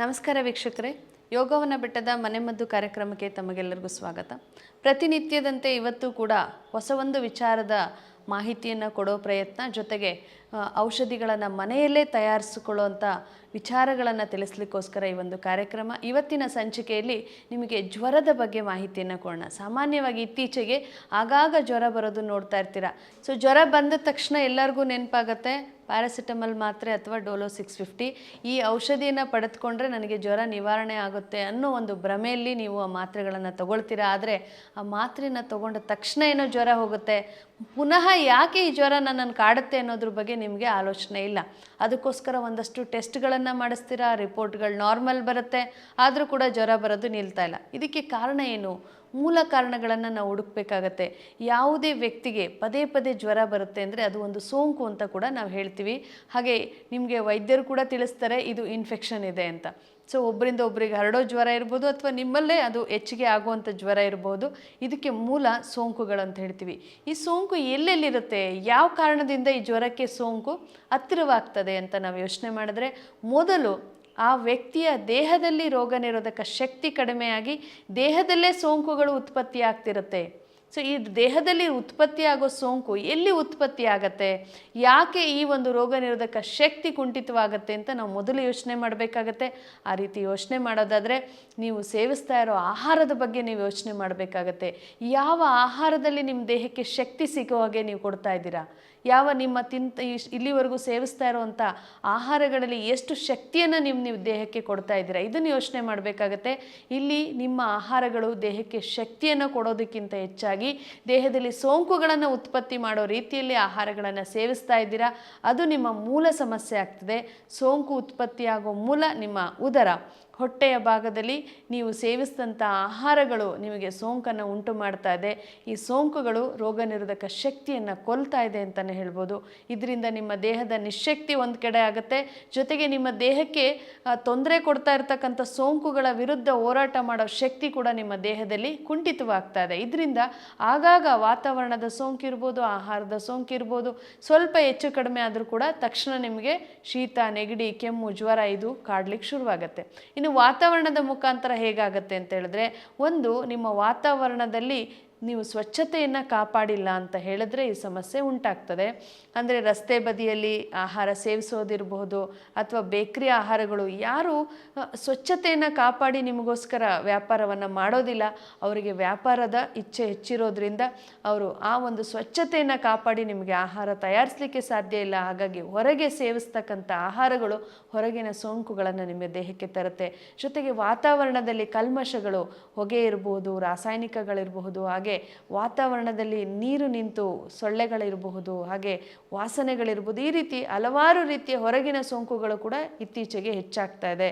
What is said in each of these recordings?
ನಮಸ್ಕಾರ ವೀಕ್ಷಕರೇ. ಯೋಗವನ ಬೆಟ್ಟದ ಮನೆಮದ್ದು ಕಾರ್ಯಕ್ರಮಕ್ಕೆ ತಮಗೆಲ್ಲರಿಗೂ ಸ್ವಾಗತ. ಪ್ರತಿನಿತ್ಯದಂತೆ ಇವತ್ತು ಕೂಡ ಹೊಸ ಒಂದು ವಿಚಾರದ ಮಾಹಿತಿಯನ್ನು ಕೊಡೋ ಪ್ರಯತ್ನ, ಜೊತೆಗೆ ಔಷಧಿಗಳನ್ನು ಮನೆಯಲ್ಲೇ ತಯಾರಿಸಿಕೊಳ್ಳುವಂಥ ವಿಚಾರಗಳನ್ನು ತಿಳಿಸ್ಲಿಕ್ಕೋಸ್ಕರ ಈ ಒಂದು ಕಾರ್ಯಕ್ರಮ. ಇವತ್ತಿನ ಸಂಚಿಕೆಯಲ್ಲಿ ನಿಮಗೆ ಜ್ವರದ ಬಗ್ಗೆ ಮಾಹಿತಿಯನ್ನು ಕೊಡೋಣ. ಸಾಮಾನ್ಯವಾಗಿ ಇತ್ತೀಚೆಗೆ ಆಗಾಗ ಜ್ವರ ಬರೋದು ನೋಡ್ತಾ ಇರ್ತೀರ. ಸೊ ಜ್ವರ ಬಂದ ತಕ್ಷಣ ಎಲ್ಲರಿಗೂ ನೆನಪಾಗತ್ತೆ ಪ್ಯಾರಾಸಿಟಮಲ್ ಮಾತ್ರೆ ಅಥವಾ ಡೋಲೋ ಸಿಕ್ಸ್ ಫಿಫ್ಟಿ. ಈ ಔಷಧಿಯನ್ನು ಪಡೆದುಕೊಂಡ್ರೆ ನನಗೆ ಜ್ವರ ನಿವಾರಣೆ ಆಗುತ್ತೆ ಅನ್ನೋ ಒಂದು ಭ್ರಮೆಯಲ್ಲಿ ನೀವು ಆ ಮಾತ್ರೆಗಳನ್ನು ತಗೊಳ್ತೀರಾ? ಆದರೆ ಆ ಮಾತ್ರೆನ ತಗೊಂಡ ತಕ್ಷಣ ಏನೋ ಜ್ವರ ಹೋಗುತ್ತೆ. ಪುನಃ ಯಾಕೆ ಈ ಜ್ವರ ನನ್ನನ್ನು ಕಾಡುತ್ತೆ ಅನ್ನೋದ್ರ ಬಗ್ಗೆ ನಿಮಗೆ ಆಲೋಚನೆ ಇಲ್ಲ. ಅದಕ್ಕೋಸ್ಕರ ಒಂದಷ್ಟು ಟೆಸ್ಟ್ಗಳನ್ನು ಮಾಡಿಸ್ತೀರಾ, ರಿಪೋರ್ಟ್ಗಳು ನಾರ್ಮಲ್ ಬರುತ್ತೆ, ಆದರೂ ಕೂಡ ಜ್ವರ ಬರೋದು ನಿಲ್ತಾ ಇಲ್ಲ. ಇದಕ್ಕೆ ಕಾರಣ ಏನು? ಮೂಲ ಕಾರಣಗಳನ್ನು ನಾವು ಹುಡುಕ್ಬೇಕಾಗತ್ತೆ. ಯಾವುದೇ ವ್ಯಕ್ತಿಗೆ ಪದೇ ಪದೇ ಜ್ವರ ಬರುತ್ತೆ ಅಂದರೆ ಅದು ಒಂದು ಸೋಂಕು ಅಂತ ಕೂಡ ನಾವು ಹೇಳ್ತೀವಿ. ಹಾಗೆ ನಿಮಗೆ ವೈದ್ಯರು ಕೂಡ ತಿಳಿಸ್ತಾರೆ, ಇದು ಇನ್ಫೆಕ್ಷನ್ ಇದೆ ಅಂತ. ಸೊ ಒಬ್ಬರಿಂದ ಒಬ್ಬರಿಗೆ ಹರಡೋ ಜ್ವರ ಇರ್ಬೋದು ಅಥವಾ ನಿಮ್ಮಲ್ಲೇ ಅದು ಹೆಚ್ಚಿಗೆ ಆಗುವಂಥ ಜ್ವರ ಇರ್ಬೋದು, ಇದಕ್ಕೆ ಮೂಲ ಸೋಂಕುಗಳು ಅಂತ ಹೇಳ್ತೀವಿ. ಈ ಸೋಂಕು ಎಲ್ಲೆಲ್ಲಿರುತ್ತೆ? ಯಾವ ಕಾರಣದಿಂದ ಈ ಜ್ವರಕ್ಕೆ ಸೋಂಕು ಹತ್ತಿರವಾಗ್ತದೆ ಅಂತ ನಾವು ಯೋಚನೆ ಮಾಡಿದ್ರೆ, ಮೊದಲು ಆ ವ್ಯಕ್ತಿಯ ದೇಹದಲ್ಲಿ ರೋಗ ನಿರೋಧಕ ಶಕ್ತಿ ಕಡಿಮೆಯಾಗಿ ದೇಹದಲ್ಲೇ ಸೋಂಕುಗಳು ಉತ್ಪತ್ತಿ ಆಗ್ತಿರುತ್ತೆ ಸೊ ಈ ದೇಹದಲ್ಲಿ ಉತ್ಪತ್ತಿಯಾಗೋ ಸೋಂಕು ಎಲ್ಲಿ ಉತ್ಪತ್ತಿ ಆಗತ್ತೆ? ಯಾಕೆ ಈ ಒಂದು ರೋಗ ನಿರೋಧಕ ಶಕ್ತಿ ಕುಂಠಿತವಾಗತ್ತೆ ಅಂತ ನಾವು ಮೊದಲು ಯೋಚನೆ ಮಾಡಬೇಕಾಗತ್ತೆ. ಆ ರೀತಿ ಯೋಚನೆ ಮಾಡೋದಾದರೆ ನೀವು ಸೇವಿಸ್ತಾ ಇರೋ ಆಹಾರದ ಬಗ್ಗೆ ನೀವು ಯೋಚನೆ ಮಾಡಬೇಕಾಗತ್ತೆ. ಯಾವ ಆಹಾರದಲ್ಲಿ ನಿಮ್ಮ ದೇಹಕ್ಕೆ ಶಕ್ತಿ ಸಿಗೋ ಹಾಗೆ ನೀವು ಕೊಡ್ತಾ ಇದ್ದೀರಾ? ಯಾವ ನಿಮ್ಮ ತಿಂತ ಇಲ್ಲಿವರೆಗೂ ಸೇವಿಸ್ತಾ ಇರುವಂಥ ಆಹಾರಗಳಲ್ಲಿ ಎಷ್ಟು ಶಕ್ತಿಯನ್ನು ನಿಮ್ಮ ನೀವು ದೇಹಕ್ಕೆ ಕೊಡ್ತಾ ಇದ್ದೀರಾ? ಇದನ್ನು ಯೋಚನೆ ಮಾಡಬೇಕಾಗತ್ತೆ. ಇಲ್ಲಿ ನಿಮ್ಮ ಆಹಾರಗಳು ದೇಹಕ್ಕೆ ಶಕ್ತಿಯನ್ನು ಕೊಡೋದಕ್ಕಿಂತ ಹೆಚ್ಚಾಗಿ ದೇಹದಲ್ಲಿ ಸೋಂಕುಗಳನ್ನು ಉತ್ಪತ್ತಿ ಮಾಡೋ ರೀತಿಯಲ್ಲಿ ಆಹಾರಗಳನ್ನು ಸೇವಿಸ್ತಾ ಇದ್ದೀರಾ? ಅದು ನಿಮ್ಮ ಮೂಲ ಸಮಸ್ಯೆ ಆಗ್ತದೆ. ಸೋಂಕು ಉತ್ಪತ್ತಿಯಾಗೋ ಮೂಲ ನಿಮ್ಮ ಉದರ. ಹೊಟ್ಟೆಯ ಭಾಗದಲ್ಲಿ ನೀವು ಸೇವಿಸಿದಂಥ ಆಹಾರಗಳು ನಿಮಗೆ ಸೋಂಕನ್ನು ಉಂಟು ಮಾಡ್ತಾ ಇದೆ. ಈ ಸೋಂಕುಗಳು ರೋಗ ನಿರೋಧಕ ಶಕ್ತಿಯನ್ನು ಕೊಲ್ತಾ ಇದೆ ಅಂತಲೇ ಹೇಳ್ಬೋದು. ಇದರಿಂದ ನಿಮ್ಮ ದೇಹದ ನಿಶಕ್ತಿ ಒಂದು ಕಡೆ ಆಗುತ್ತೆ. ಜೊತೆಗೆ ನಿಮ್ಮ ದೇಹಕ್ಕೆ ತೊಂದರೆ ಕೊಡ್ತಾ ಇರತಕ್ಕಂಥ ಸೋಂಕುಗಳ ವಿರುದ್ಧ ಹೋರಾಟ ಮಾಡೋ ಶಕ್ತಿ ಕೂಡ ನಿಮ್ಮ ದೇಹದಲ್ಲಿ ಕುಂಠಿತವಾಗ್ತಾ ಇದೆ. ಇದರಿಂದ ಆಗಾಗ ವಾತಾವರಣದ ಸೋಂಕು ಇರ್ಬೋದು, ಆಹಾರದ ಸೋಂಕು ಇರ್ಬೋದು, ಸ್ವಲ್ಪ ಹೆಚ್ಚು ಕಡಿಮೆ ಆದರೂ ಕೂಡ ತಕ್ಷಣ ನಿಮಗೆ ಶೀತ, ನೆಗಡಿ, ಕೆಮ್ಮು, ಜ್ವರ ಇದು ಕಾಡ್ಲಿಕ್ಕೆ ಶುರುವಾಗುತ್ತೆ. ಇನ್ನು ವಾತಾವರಣದ ಮುಖಾಂತರ ಹೇಗಾಗತ್ತೆ ಅಂತ ಹೇಳಿದ್ರೆ ಒಂದು ನಿಮ್ಮ ವಾತಾವರಣದಲ್ಲಿ ನೀವು ಸ್ವಚ್ಛತೆಯನ್ನು ಕಾಪಾಡಿಲ್ಲ ಅಂತ ಹೇಳಿದ್ರೆ ಈ ಸಮಸ್ಯೆ ಉಂಟಾಗ್ತದೆ. ಅಂದರೆ ರಸ್ತೆ ಬದಿಯಲ್ಲಿ ಆಹಾರ ಸೇವಿಸೋದಿರಬಹುದು ಅಥವಾ ಬೇಕ್ರಿ ಆಹಾರಗಳು, ಯಾರು ಸ್ವಚ್ಛತೆಯನ್ನು ಕಾಪಾಡಿ ನಿಮಗೋಸ್ಕರ ವ್ಯಾಪಾರವನ್ನು ಮಾಡೋದಿಲ್ಲ. ಅವರಿಗೆ ವ್ಯಾಪಾರದ ಇಚ್ಛೆ ಹೆಚ್ಚಿರೋದ್ರಿಂದ ಅವರು ಆ ಒಂದು ಸ್ವಚ್ಛತೆಯನ್ನು ಕಾಪಾಡಿ ನಿಮಗೆ ಆಹಾರ ತಯಾರಿಸಲಿಕ್ಕೆ ಸಾಧ್ಯ ಇಲ್ಲ. ಹಾಗಾಗಿ ಹೊರಗೆ ಸೇವಿಸ್ತಕ್ಕಂಥ ಆಹಾರಗಳು ಹೊರಗಿನ ಸೋಂಕುಗಳನ್ನು ನಿಮ್ಮ ದೇಹಕ್ಕೆ ತರುತ್ತೆ. ಜೊತೆಗೆ ವಾತಾವರಣದಲ್ಲಿ ಕಲ್ಮಶಗಳು, ಹೊಗೆ ಇರಬಹುದು ರಾಸಾಯನಿಕಗಳಿರಬಹುದು, ಹಾಗೆ ವಾತಾವರಣದಲ್ಲಿ ನೀರು ನಿಂತು ಸೊಳ್ಳೆಗಳಿರಬಹುದು, ಹಾಗೆ ವಾಸನೆಗಳಿರ್ಬೋದು ಈ ರೀತಿ ಹಲವಾರು ರೀತಿಯ ಹೊರಗಿನ ಸೋಂಕುಗಳು ಕೂಡ ಇತ್ತೀಚೆಗೆ ಹೆಚ್ಚಾಗ್ತಾ ಇದೆ.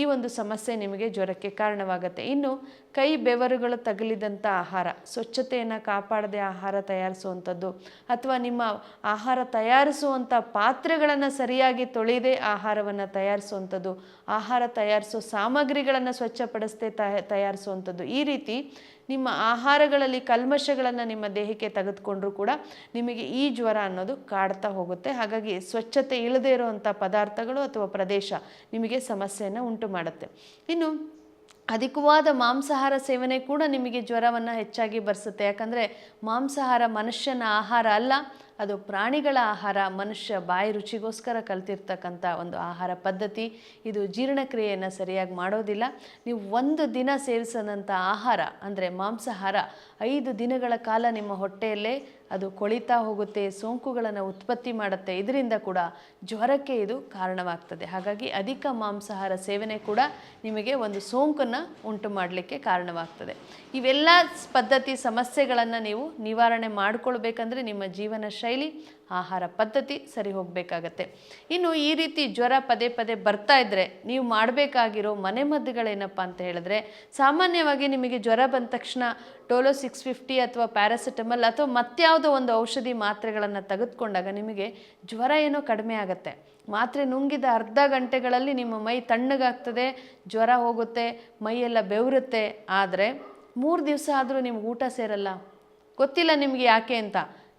ಈ ಒಂದು ಸಮಸ್ಯೆ ನಿಮಗೆ ಜ್ವರಕ್ಕೆ ಕಾರಣವಾಗುತ್ತೆ. ಇನ್ನು ಕೈ ಬೆವರುಗಳು ತಗಲಿದಂಥ ಆಹಾರ, ಸ್ವಚ್ಛತೆಯನ್ನು ಕಾಪಾಡದೆ ಆಹಾರ ತಯಾರಿಸುವಂಥದ್ದು ಅಥವಾ ನಿಮ್ಮ ಆಹಾರ ತಯಾರಿಸುವಂಥ ಪಾತ್ರೆಗಳನ್ನು ಸರಿಯಾಗಿ ತೊಳೆಯದೆ ಆಹಾರವನ್ನು ತಯಾರಿಸುವಂಥದ್ದು, ಆಹಾರ ತಯಾರಿಸೋ ಸಾಮಗ್ರಿಗಳನ್ನು ಸ್ವಚ್ಛಪಡಿಸದೆ ತಯ ತಯಾರಿಸುವಂಥದ್ದು, ಈ ರೀತಿ ನಿಮ್ಮ ಆಹಾರಗಳಲ್ಲಿ ಕಲ್ಮಶಗಳನ್ನು ನಿಮ್ಮ ದೇಹಕ್ಕೆ ತೆಗೆದುಕೊಂಡ್ರೂ ಕೂಡ ನಿಮಗೆ ಈ ಜ್ವರ ಅನ್ನೋದು ಕಾಡ್ತಾ ಹೋಗುತ್ತೆ. ಹಾಗಾಗಿ ಸ್ವಚ್ಛತೆ ಇಲ್ಲದೇ ಇರುವಂಥ ಪದಾರ್ಥಗಳು ಅಥವಾ ಪ್ರದೇಶ ನಿಮಗೆ ಸಮಸ್ಯೆಯನ್ನು ಉಂಟು ಮಾಡುತ್ತೆ. ಇನ್ನು ಅಧಿಕವಾದ ಮಾಂಸಾಹಾರ ಸೇವನೆ ಕೂಡ ನಿಮಗೆ ಜ್ವರವನ್ನು ಹೆಚ್ಚಾಗಿ ಬರ್ಸುತ್ತೆ. ಯಾಕಂದರೆ ಮಾಂಸಾಹಾರ ಮನುಷ್ಯನ ಆಹಾರ ಅಲ್ಲ, ಅದು ಪ್ರಾಣಿಗಳ ಆಹಾರ, ಮನುಷ್ಯ ಬಾಯಿ ರುಚಿಗೋಸ್ಕರ ಕಲ್ತಿರ್ತಕ್ಕಂಥ ಒಂದು ಆಹಾರ ಪದ್ಧತಿ. ಇದು ಜೀರ್ಣಕ್ರಿಯೆಯನ್ನು ಸರಿಯಾಗಿ ಮಾಡೋದಿಲ್ಲ. ನೀವು ಒಂದು ದಿನ ಸೇವಿಸದಂಥ ಆಹಾರ ಅಂದರೆ ಮಾಂಸಾಹಾರ ಐದು ದಿನಗಳ ಕಾಲ ನಿಮ್ಮ ಹೊಟ್ಟೆಯಲ್ಲೇ ಅದು ಕೊಳಿತಾ ಹೋಗುತ್ತೆ, ಸೋಂಕುಗಳನ್ನು ಉತ್ಪತ್ತಿ ಮಾಡುತ್ತೆ, ಇದರಿಂದ ಕೂಡ ಜ್ವರಕ್ಕೆ ಇದು ಕಾರಣವಾಗ್ತದೆ. ಹಾಗಾಗಿ ಅಧಿಕ ಮಾಂಸಾಹಾರ ಸೇವನೆ ಕೂಡ ನಿಮಗೆ ಒಂದು ಸೋಂಕನ್ನು ಉಂಟು ಮಾಡಲಿಕ್ಕೆ ಕಾರಣವಾಗ್ತದೆ. ಇವೆಲ್ಲ ಪದ್ಧತಿ ಸಮಸ್ಯೆಗಳನ್ನು ನೀವು ನಿವಾರಣೆ ಮಾಡಿಕೊಳ್ಬೇಕಂದ್ರೆ ನಿಮ್ಮ ಜೀವನ ಶೈಲಿ ಆಹಾರ ಪದ್ಧತಿ ಸರಿ ಹೋಗಬೇಕಾಗತ್ತೆ. ಇನ್ನು ಈ ರೀತಿ ಜ್ವರ ಪದೇ ಪದೇ ಬರ್ತಾ ಇದ್ದರೆ ನೀವು ಮಾಡಬೇಕಾಗಿರೋ ಮನೆಮದ್ದುಗಳೇನಪ್ಪ ಅಂತ ಹೇಳಿದ್ರೆ, ಸಾಮಾನ್ಯವಾಗಿ ನಿಮಗೆ ಜ್ವರ ಬಂದ ತಕ್ಷಣ ಟೋಲೋ ಸಿಕ್ಸ್ ಫಿಫ್ಟಿ ಅಥವಾ ಪ್ಯಾರಾಸಿಟಮಲ್ ಅಥವಾ ಮತ್ಯಾವುದೋ ಒಂದು ಔಷಧಿ ಮಾತ್ರೆಗಳನ್ನು ತೆಗೆದುಕೊಂಡಾಗ ನಿಮಗೆ ಜ್ವರ ಏನೋ ಕಡಿಮೆ ಆಗುತ್ತೆ. ಮಾತ್ರೆ ನುಂಗಿದ ಅರ್ಧ ಗಂಟೆಗಳಲ್ಲಿ ನಿಮ್ಮ ಮೈ ತಣ್ಣಗಾಗ್ತದೆ, ಜ್ವರ ಹೋಗುತ್ತೆ, ಮೈಯೆಲ್ಲ ಬೆವರುತ್ತೆ. ಆದರೆ ಮೂರು ದಿವಸ ಆದರೂ ನಿಮ್ಗೆ ಊಟ ಸೇರಲ್ಲ. ಗೊತ್ತಿಲ್ಲ ನಿಮಗೆ ಯಾಕೆ ಅಂತ.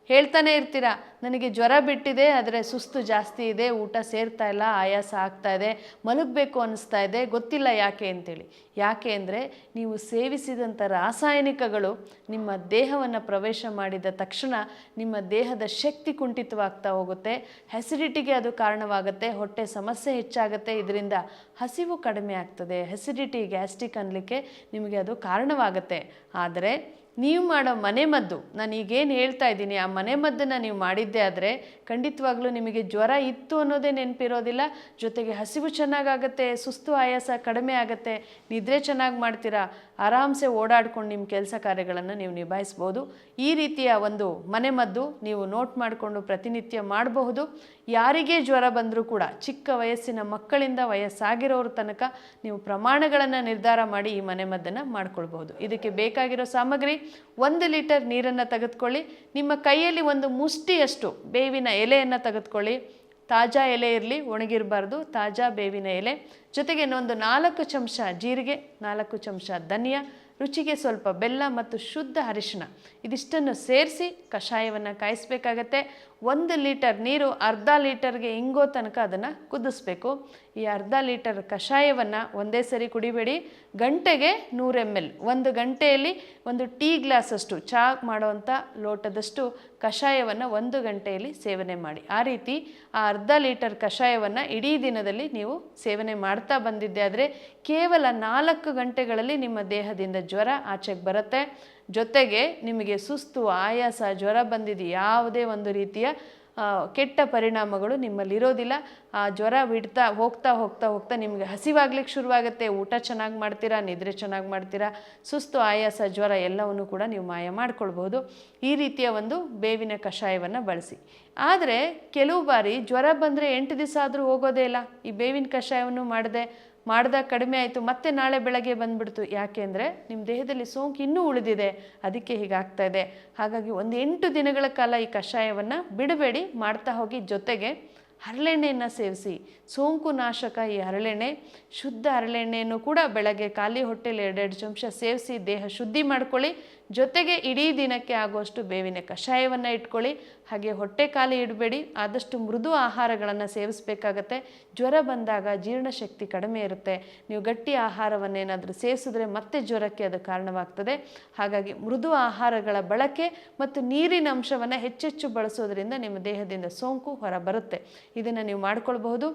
ಹೇಳ್ತಾನೆ ಇರ್ತೀರಾ. ನನಗೆ ಜ್ವರ ಬಿಟ್ಟಿದೆ, ಆದರೆ ಸುಸ್ತು ಜಾಸ್ತಿ ಇದೆ, ಊಟ ಸೇರ್ತಾ ಇಲ್ಲ, ಆಯಾಸ ಆಗ್ತಾ ಇದೆ, ಮಲಗಬೇಕು ಅನ್ನಿಸ್ತಾ ಇದೆ, ಗೊತ್ತಿಲ್ಲ ಯಾಕೆ ಅಂತೇಳಿ. ಯಾಕೆ ಅಂದರೆ ನೀವು ಸೇವಿಸಿದಂಥ ರಾಸಾಯನಿಕಗಳು ನಿಮ್ಮ ದೇಹವನ್ನು ಪ್ರವೇಶ ಮಾಡಿದ ತಕ್ಷಣ ನಿಮ್ಮ ದೇಹದ ಶಕ್ತಿ ಕುಂಠಿತವಾಗ್ತಾ ಹೋಗುತ್ತೆ ಹೆಸಿಡಿಟಿಗೆ ಅದು ಕಾರಣವಾಗುತ್ತೆ, ಹೊಟ್ಟೆ ಸಮಸ್ಯೆ ಹೆಚ್ಚಾಗುತ್ತೆ, ಇದರಿಂದ ಹಸಿವು ಕಡಿಮೆ ಆಗ್ತದೆ. ಹೆಸಿಡಿಟಿ ಗ್ಯಾಸ್ಟ್ರಿಕ್ ಅನ್ನಲಿಕ್ಕೆ ನಿಮಗೆ ಅದು ಕಾರಣವಾಗುತ್ತೆ. ಆದರೆ ನೀವು ಮಾಡೋ ಮನೆಮದ್ದು ನಾನು ಈಗೇನು ಹೇಳ್ತಾ ಇದ್ದೀನಿ, ಆ ಮನೆಮದ್ದನ್ನು ನೀವು ಮಾಡಿದ್ದೇ ಆದರೆ ಖಂಡಿತವಾಗ್ಲೂ ನಿಮಗೆ ಜ್ವರ ಇತ್ತು ಅನ್ನೋದೇ ನೆನಪಿರೋದಿಲ್ಲ. ಜೊತೆಗೆ ಹಸಿವು ಚೆನ್ನಾಗಾಗತ್ತೆ, ಸುಸ್ತು ಆಯಾಸ ಕಡಿಮೆ ಆಗುತ್ತೆ, ನಿದ್ರೆ ಚೆನ್ನಾಗಿ ಮಾಡ್ತೀರಾ? ಆರಾಮ್ಸೆ ಓಡಾಡ್ಕೊಂಡು ನಿಮ್ಮ ಕೆಲಸ ಕಾರ್ಯಗಳನ್ನು ನೀವು ನಿಭಾಯಿಸ್ಬೋದು. ಈ ರೀತಿಯ ಒಂದು ಮನೆಮದ್ದು ನೀವು ನೋಟ್ ಮಾಡಿಕೊಂಡು ಪ್ರತಿನಿತ್ಯ ಮಾಡಬಹುದು. ಯಾರಿಗೆ ಜ್ವರ ಬಂದರೂ ಕೂಡ ಚಿಕ್ಕ ವಯಸ್ಸಿನ ಮಕ್ಕಳಿಂದ ವಯಸ್ಸಾಗಿರೋರ ತನಕ ನೀವು ಪ್ರಮಾಣಗಳನ್ನು ನಿರ್ಧಾರ ಮಾಡಿ ಈ ಮನೆಮದ್ದನ್ನು ಮಾಡ್ಕೊಳ್ಬಹುದು. ಇದಕ್ಕೆ ಬೇಕಾಗಿರೋ ಸಾಮಗ್ರಿ ಒಂದು ಲೀಟರ್ ನೀರನ್ನು ತೆಗೆದುಕೊಳ್ಳಿ. ನಿಮ್ಮ ಕೈಯಲ್ಲಿ ಒಂದು ಮುಷ್ಟಿಯಷ್ಟು ಬೇವಿನ ಎಲೆಯನ್ನು ತೆಗೆದುಕೊಳ್ಳಿ. ತಾಜಾ ಎಲೆ ಇರಲಿ, ಒಣಗಿರಬಾರ್ದು, ತಾಜಾ ಬೇವಿನ ಎಲೆ. ಜೊತೆಗೆ ಇನ್ನೊಂದು ನಾಲ್ಕು ಚಮಚ ಜೀರಿಗೆ, ನಾಲ್ಕು ಚಮಚ ಧನಿಯಾ, ರುಚಿಗೆ ಸ್ವಲ್ಪ ಬೆಲ್ಲ ಮತ್ತು ಶುದ್ಧ ಅರಿಶಿಣ. ಇದಿಷ್ಟನ್ನು ಸೇರಿಸಿ ಕಷಾಯವನ್ನು ಕಾಯಿಸ್ಬೇಕಾಗತ್ತೆ. ಒಂದು ಲೀಟರ್ ನೀರು ಅರ್ಧ ಲೀಟರ್ಗೆ ಇಂಗೋ ತನಕ ಅದನ್ನು ಕುದಿಸ್ಬೇಕು. ಈ ಅರ್ಧ ಲೀಟರ್ ಕಷಾಯವನ್ನು ಒಂದೇ ಸರಿ ಕುಡಿಬೇಡಿ. ಗಂಟೆಗೆ ನೂರು ಎಂ ಎಲ್ ಒಂದು ಗಂಟೆಯಲ್ಲಿ ಒಂದು ಟೀ ಗ್ಲಾಸಷ್ಟು ಚಹಾ ಮಾಡುವಂಥ ಲೋಟದಷ್ಟು ಕಷಾಯವನ್ನು ಒಂದು ಗಂಟೆಯಲ್ಲಿ ಸೇವನೆ ಮಾಡಿ. ಆ ರೀತಿ ಆ ಅರ್ಧ ಲೀಟರ್ ಕಷಾಯವನ್ನು ಇಡೀ ದಿನದಲ್ಲಿ ನೀವು ಸೇವನೆ ಮಾಡ್ತಾ ಬಂದಿದ್ದೆ ಆದರೆ ಕೇವಲ ನಾಲ್ಕು ಗಂಟೆಗಳಲ್ಲಿ ನಿಮ್ಮ ದೇಹದಿಂದ ಜ್ವರ ಆಚೆಗೆ ಬರುತ್ತೆ. ಜೊತೆಗೆ ನಿಮಗೆ ಸುಸ್ತು, ಆಯಾಸ, ಜ್ವರ ಬಂದಿದೆ ಯಾವುದೇ ಒಂದು ರೀತಿಯ ಕೆಟ್ಟ ಪರಿಣಾಮಗಳು ನಿಮ್ಮಲ್ಲಿರೋದಿಲ್ಲ ಆ, ಜ್ವರ ಬಿಡ್ತಾ ಹೋಗ್ತಾ ಹೋಗ್ತಾ ಹೋಗ್ತಾ ನಿಮಗೆ ಹಸಿವಾಗ್ಲಿಕ್ಕೆ ಶುರುವಾಗುತ್ತೆ. ಊಟ ಚೆನ್ನಾಗಿ ಮಾಡ್ತೀರಾ, ನಿದ್ರೆ ಚೆನ್ನಾಗಿ ಮಾಡ್ತೀರಾ, ಸುಸ್ತು, ಆಯಾಸ, ಜ್ವರ ಎಲ್ಲವನ್ನು ಕೂಡ ನೀವು ಮಾಯ ಮಾಡ್ಕೊಳ್ಬೋದು ಈ ರೀತಿಯ ಒಂದು ಬೇವಿನ ಕಷಾಯವನ್ನು ಬಳಸಿ. ಆದರೆ ಕೆಲವು ಬಾರಿ ಜ್ವರ ಬಂದರೆ ಎಂಟು ದಿವಸ ಆದರೂ ಹೋಗೋದೇ ಇಲ್ಲ. ಈ ಬೇವಿನ ಕಷಾಯವನ್ನು ಮಾಡದೆ ಮಾಡಿದಾಗ ಕಡಿಮೆ ಆಯಿತು, ಮತ್ತೆ ನಾಳೆ ಬೆಳಗ್ಗೆ ಬಂದ್ಬಿಡ್ತು. ಯಾಕೆ ಅಂದರೆ ನಿಮ್ಮ ದೇಹದಲ್ಲಿ ಸೋಂಕು ಇನ್ನೂ ಉಳಿದಿದೆ. ಅದಕ್ಕೆ ಹೀಗಾಗ್ತಾ ಇದೆ. ಹಾಗಾಗಿ ಒಂದು ಎಂಟು ದಿನಗಳ ಕಾಲ ಈ ಕಷಾಯವನ್ನು ಬಿಡಬೇಡಿ. ಮಾಡ್ತಾ ಹೋಗಿ ಜೊತೆಗೆ ಹರಳೆಣ್ಣೆಯನ್ನು ಸೇವಿಸಿ. ಸೋಂಕು ನಾಶಕ ಈ ಹರಳೆಣ್ಣೆ, ಶುದ್ಧ ಹರಳೆಣ್ಣೆಯನ್ನು ಕೂಡ ಬೆಳಗ್ಗೆ ಖಾಲಿ ಹೊಟ್ಟೆಲಿ ಎರಡೆರಡು ಚಮಚ ಸೇವಿಸಿ ದೇಹ ಶುದ್ಧಿ ಮಾಡ್ಕೊಳ್ಳಿ. ಜೊತೆಗೆ ಇಡೀ ದಿನಕ್ಕೆ ಆಗುವಷ್ಟು ಬೇವಿನ ಕಷಾಯವನ್ನು ಇಟ್ಕೊಳ್ಳಿ. ಹಾಗೆ ಹೊಟ್ಟೆ ಖಾಲಿ ಇಡಬೇಡಿ. ಆದಷ್ಟು ಮೃದು ಆಹಾರಗಳನ್ನು ಸೇವಿಸಬೇಕಾಗತ್ತೆ. ಜ್ವರ ಬಂದಾಗ ಜೀರ್ಣಶಕ್ತಿ ಕಡಿಮೆ ಇರುತ್ತೆ. ನೀವು ಗಟ್ಟಿ ಆಹಾರವನ್ನೇನಾದರೂ ಸೇವಿಸಿದ್ರೆ ಮತ್ತೆ ಜ್ವರಕ್ಕೆ ಅದು ಕಾರಣವಾಗ್ತದೆ. ಹಾಗಾಗಿ ಮೃದು ಆಹಾರಗಳ ಬಳಕೆ ಮತ್ತು ನೀರಿನ ಅಂಶವನ್ನು ಹೆಚ್ಚೆಚ್ಚು ಬಳಸೋದ್ರಿಂದ ನಿಮ್ಮ ದೇಹದಿಂದ ಸೋಂಕು ಹೊರ ಬರುತ್ತೆ ಇದನ್ನು ನೀವು ಮಾಡ್ಕೊಳ್ಬಹುದು.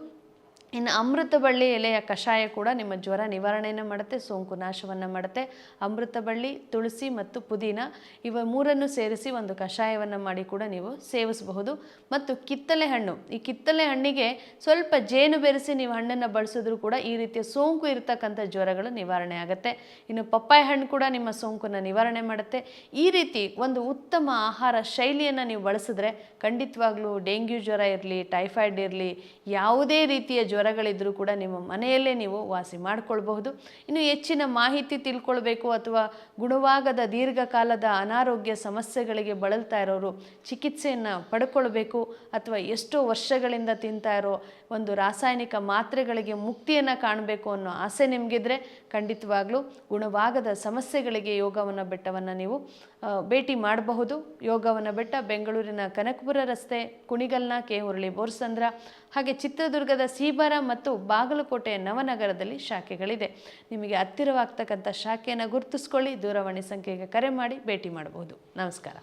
ಇನ್ನು ಅಮೃತ ಬಳ್ಳಿ ಎಲೆಯ ಕಷಾಯ ಕೂಡ ನಿಮ್ಮ ಜ್ವರ ನಿವಾರಣೆಯನ್ನು ಮಾಡುತ್ತೆ, ಸೋಂಕು ನಾಶವನ್ನು ಮಾಡುತ್ತೆ. ಅಮೃತ ಬಳ್ಳಿ ತುಳಸಿ ಮತ್ತು ಪುದೀನ ಇವ ಮೂರನ್ನು ಸೇರಿಸಿ ಒಂದು ಕಷಾಯವನ್ನು ಮಾಡಿ ಕೂಡ ನೀವು ಸೇವಿಸಬಹುದು. ಮತ್ತು ಕಿತ್ತಲೆ ಹಣ್ಣು, ಈ ಕಿತ್ತಲೆ ಹಣ್ಣಿಗೆ ಸ್ವಲ್ಪ ಜೇನು ಬೆರೆಸಿ ನೀವು ಹಣ್ಣನ್ನು ಬಳಸಿದ್ರೂ ಕೂಡ ಈ ರೀತಿಯ ಸೋಂಕು ಇರತಕ್ಕಂಥ ಜ್ವರಗಳು ನಿವಾರಣೆ ಆಗುತ್ತೆ. ಇನ್ನು ಪಪ್ಪಾಯ ಹಣ್ಣು ಕೂಡ ನಿಮ್ಮ ಸೋಂಕನ್ನು ನಿವಾರಣೆ ಮಾಡುತ್ತೆ. ಈ ರೀತಿ ಒಂದು ಉತ್ತಮ ಆಹಾರ ಶೈಲಿಯನ್ನು ನೀವು ಬಳಸಿದ್ರೆ ಖಂಡಿತವಾಗ್ಲೂ ಡೆಂಗ್ಯೂ ಜ್ವರ ಇರಲಿ, ಟೈಫಾಯ್ಡ್ ಇರಲಿ, ಯಾವುದೇ ರೀತಿಯ ಜ್ವರಗಳಿದ್ರೂ ಕೂಡ ನಿಮ್ಮ ಮನೆಯಲ್ಲೇ ನೀವು ವಾಸಿ ಮಾಡಿಕೊಳ್ಬಹುದು. ಇನ್ನು ಹೆಚ್ಚಿನ ಮಾಹಿತಿ ತಿಳ್ಕೊಳ್ಬೇಕು ಅಥವಾ ಗುಣವಾಗದ ದೀರ್ಘಕಾಲದ ಅನಾರೋಗ್ಯ ಸಮಸ್ಯೆಗಳಿಗೆ ಬಳಲ್ತಾ ಇರೋರು ಚಿಕಿತ್ಸೆಯನ್ನು ಪಡ್ಕೊಳ್ಬೇಕು ಅಥವಾ ಎಷ್ಟೋ ವರ್ಷಗಳಿಂದ ತಿಂತಾ ಇರೋ ಒಂದು ರಾಸಾಯನಿಕ ಮಾತ್ರೆಗಳಿಗೆ ಮುಕ್ತಿಯನ್ನು ಕಾಣಬೇಕು ಅನ್ನೋ ಆಸೆ ನಿಮಗಿದ್ರೆ ಖಂಡಿತವಾಗ್ಲೂ ಗುಣವಾಗದ ಸಮಸ್ಯೆಗಳಿಗೆ ಯೋಗವನ ಬೆಟ್ಟವನ್ನು ನೀವು ಭೇಟಿ ಮಾಡಬಹುದು. ಯೋಗವನ ಬೆಟ್ಟ ಬೆಂಗಳೂರಿನ ಕನಕಪುರ ರಸ್ತೆ, ಕುಣಿಗಲ್ನ, ಕೆ. ಹುರಳಿ ಬೋರ್ಸಂದ್ರ ಹಾಗೆ ಚಿತ್ರದುರ್ಗದ ಸೀಬರ ಮತ್ತು ಬಾಗಲಕೋಟೆಯ ನವನಗರದಲ್ಲಿ ಶಾಖೆಗಳಿದೆ. ನಿಮಗೆ ಹತ್ತಿರವಾಗ್ತಕ್ಕಂಥ ಶಾಖೆಯನ್ನು ಗುರುತಿಸ್ಕೊಳ್ಳಿ, ದೂರವಾಣಿ ಸಂಖ್ಯೆಗೆ ಕರೆ ಮಾಡಿ, ಭೇಟಿ ಮಾಡಬಹುದು. ನಮಸ್ಕಾರ.